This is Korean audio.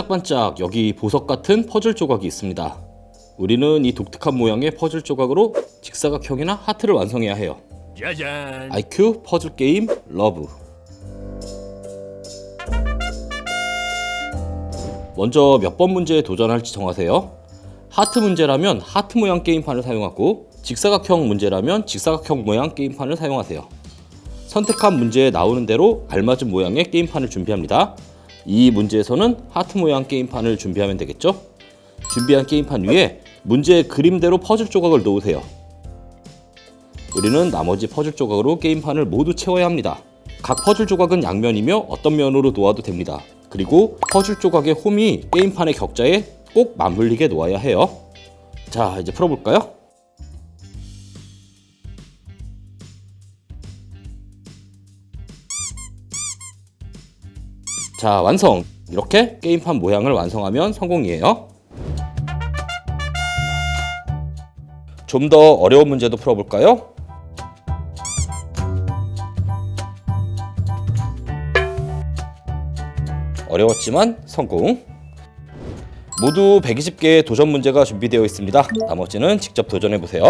반짝반짝 여기 보석 같은 퍼즐 조각이 있습니다. 우리는 이 독특한 모양의 퍼즐 조각으로 직사각형이나 하트를 완성해야 해요. 짜잔. IQ 퍼즐 게임 러브. 먼저 몇 번 문제에 도전할지 정하세요. 하트 문제라면 하트 모양 게임판을 사용하고 직사각형 문제라면 직사각형 모양 게임판을 사용하세요. 선택한 문제에 나오는 대로 알맞은 모양의 게임판을 준비합니다. 이 문제에서는 하트 모양 게임판을 준비하면 되겠죠? 준비한 게임판 위에 문제의 그림대로 퍼즐 조각을 놓으세요. 우리는 나머지 퍼즐 조각으로 게임판을 모두 채워야 합니다. 각 퍼즐 조각은 양면이며 어떤 면으로 놓아도 됩니다. 그리고 퍼즐 조각의 홈이 게임판의 격자에 꼭 맞물리게 놓아야 해요. 자, 이제 풀어볼까요? 자, 완성! 이렇게 게임판 모양을 완성하면 성공이에요. 좀 더 어려운 문제도 풀어볼까요? 어려웠지만 성공. 모두 120개의 도전 문제가 준비되어 있습니다. 나머지는 직접 도전해 보세요.